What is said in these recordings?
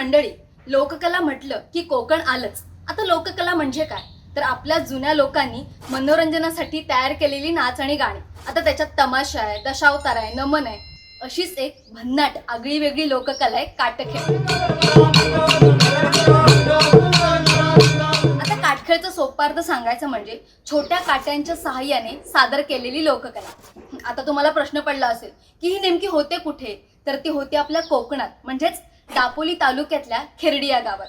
मंडळी लोककला म्हटलं की कोकण आलंच. आता लोककला म्हणजे काय? तर आपल्या जुन्या लोकांनी मनोरंजनासाठी तयार केलेली नाच आणि गाणी. आता त्याच्यात तमाशा आहे दशावतार आहे नमन आहे. अशीच एक भन्नाट आगळी वेगळी लोककला आहे काटखेळ. आता काटखेळचं सोपार्थ सांगायचं म्हणजे छोट्या काट्यांच्या सहाय्याने सादर केलेली लोककला. आता तुम्हाला प्रश्न पडला असेल की ही नेमकी होते कुठे? तर ती होती आपल्या कोकणात. म्हणजेच दापोली तालुक्यातल्या खेरडी या गावात.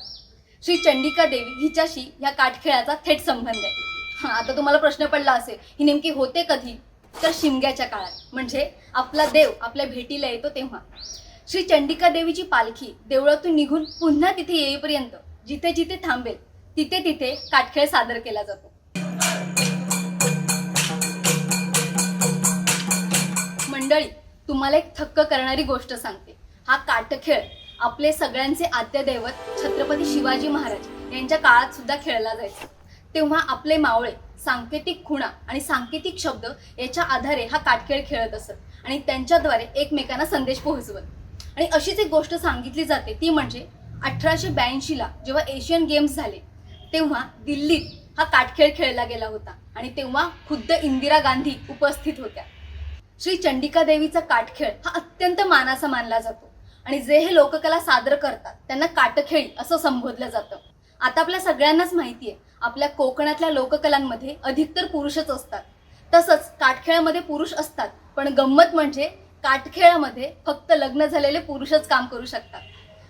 श्री चंडिका देवी हिच्याशी या काटखेळाचा थेट संबंध आहे. हा आता तुम्हाला प्रश्न पडला असेल ही नेमकी होते कधी? तर शिमग्याच्या काळात. म्हणजे आपला देव आपल्या भेटीला येतो तेव्हा. श्री चंडिका देवीची पालखी देवळातून निघून पुन्हा तिथे येईपर्यंत जिथे जिथे थांबेल तिथे तिथे काटखेळ सादर केला जातो. मंडळी तुम्हाला एक थक्क करणारी गोष्ट सांगते. हा काटखेळ आपले सगळ्यांचे आद्यदैवत छत्रपती शिवाजी महाराज यांच्या काळात सुद्धा खेळला जायचा. तेव्हा आपले मावळे सांकेतिक खुणा आणि सांकेतिक शब्द याच्या आधारे हा काटखेळ खेळत असत आणि त्यांच्याद्वारे एकमेकांना संदेश पोहोचवत. आणि अशीच एक गोष्ट सांगितली जाते ती म्हणजे अठराशे ब्याऐंशीला जेव्हा एशियन गेम्स झाले तेव्हा दिल्लीत हा काटखेळ खेळला गेला होता आणि तेव्हा खुद्द इंदिरा गांधी उपस्थित होत्या. श्री चंडिका देवीचा काटखेळ हा अत्यंत मानाचा मानला जातो. आणि जे हे लोककला सादर करतात त्यांना काटखेळी असं संबोधलं जातं. आता आपल्या सगळ्यांनाच माहिती आहे आपल्या कोकणातल्या लोककलांमध्ये अधिकतर पुरुषच असतात. तसंच काटखेळामध्ये पुरुष असतात पण गंमत म्हणजे काटखेळामध्ये फक्त लग्न झालेले पुरुषच काम करू शकतात.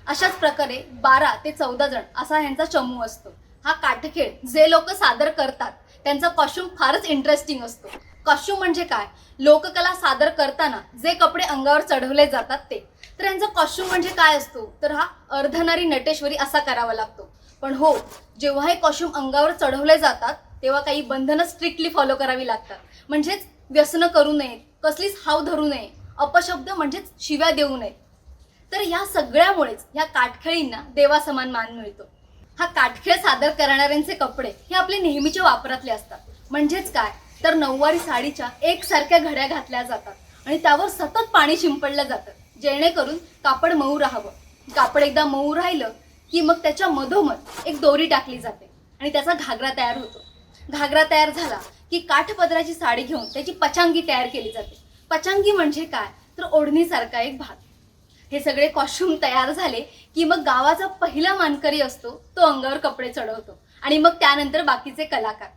अशाच प्रकारे बारा ते चौदा जण असा ह्यांचा चमू असतो. हा काटखेळ जे लोक सादर करतात त्यांचा कॉस्ट्युम फारच इंटरेस्टिंग असतो. कॉस्ट्युम म्हणजे काय? लोककला सादर करताना जे कपडे अंगावर चढवले जातात ते. तर यांचा कॉस्ट्युम म्हणजे काय असतो? तर हा अर्धनारी नटेश्वरी असा करावा लागतो. पण हो जेव्हा हे कॉस्ट्युम अंगावर चढवले जातात तेव्हा काही बंधनं स्ट्रिक्टली फॉलो करावी लागतात. म्हणजेच व्यसनं करू नयेत कसलीच हाव धरू नये अपशब्द म्हणजेच शिव्या देऊ नयेत तर या सगळ्यामुळेच या काटखेळींना देवासमान मान मिळतो. हा काटखेळ सादर करणाऱ्यांचे कपडे हे आपले नेहमीच्या वापरातले असतात. म्हणजेच काय? तर नऊवारी साडीच्या एकसारख्या घड्या घातल्या जातात आणि त्यावर सतत पाणी शिंपडलं जातं. जेणेकरून कापड मऊ राहावं. कापड एकदा मऊ राहिलं की मग त्याच्या मधोमध एक दोरी टाकली जाते आणि त्याचा घागरा तयार होतो. घागरा तयार झाला की काठपदराची साडी घेऊन त्याची पचांगी तयार केली जाते. पचांगी म्हणजे काय? तर ओढणीसारखा एक भाग. हे सगळे कॉस्ट्युम तयार झाले की मग गावाचा पहिला मानकरी असतो तो अंगावर कपडे चढवतो आणि मग त्यानंतर बाकीचे कलाकार.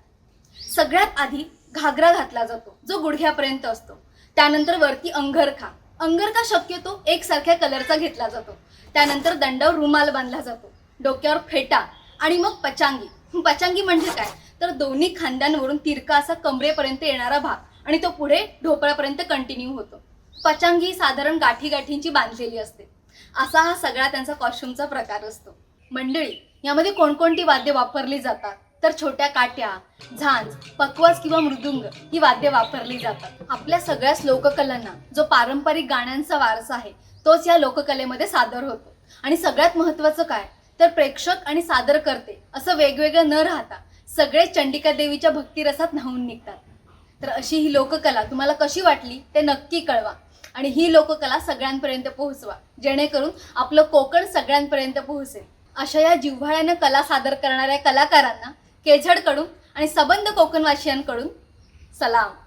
सगळ्यात आधी घागरा घातला जातो जो गुडघ्यापर्यंत असतो. त्यानंतर वरती अंगरखा. अंगरखा शक्यतो एकसारख्या कलरचा घेतला जातो. त्यानंतर दंडावर रुमाल बांधला जातो. डोक्यावर फेटा आणि मग पचांगी. पचांगी म्हणजे काय? तर दोन्ही खांद्यांवरून तिरका असा कमरेपर्यंत येणारा भाग आणि तो पुढे ढोपळापर्यंत कंटिन्यू होतो. पचांगी साधारण गाठी गाठींची बांधलेली असते. असा हा सगळा त्यांचा कॉस्ट्युमचा प्रकार असतो. मंडळी यामध्ये कोणकोणती वाद्य वापरली जातात? तर छोट्या काट्या झांज पकवाज किंवा मृदुंग ही वाद्य वापरली जातात. आपल्या सगळ्याच लोककलांना जो पारंपरिक गाण्यांचा वारसा आहे तोच या लोककलेमध्ये सादर होतो. आणि सगळ्यात महत्त्वाचं काय? तर प्रेक्षक आणि सादर करते असं वेगवेगळं न राहता सगळे चंडिका देवीच्या भक्तिरसात न्हावून निघतात. तर अशी ही लोककला तुम्हाला कशी वाटली ते नक्की कळवा आणि ही लोककला सगळ्यांपर्यंत पोहोचवा जेणेकरून आपलं कोकण सगळ्यांपर्यंत पोहोचेल. अशा या जिव्हाळ्यानं कला सादर करणाऱ्या कलाकारांना केझडकडून आणि सबंध कोकणवासियांकडून. सलाम.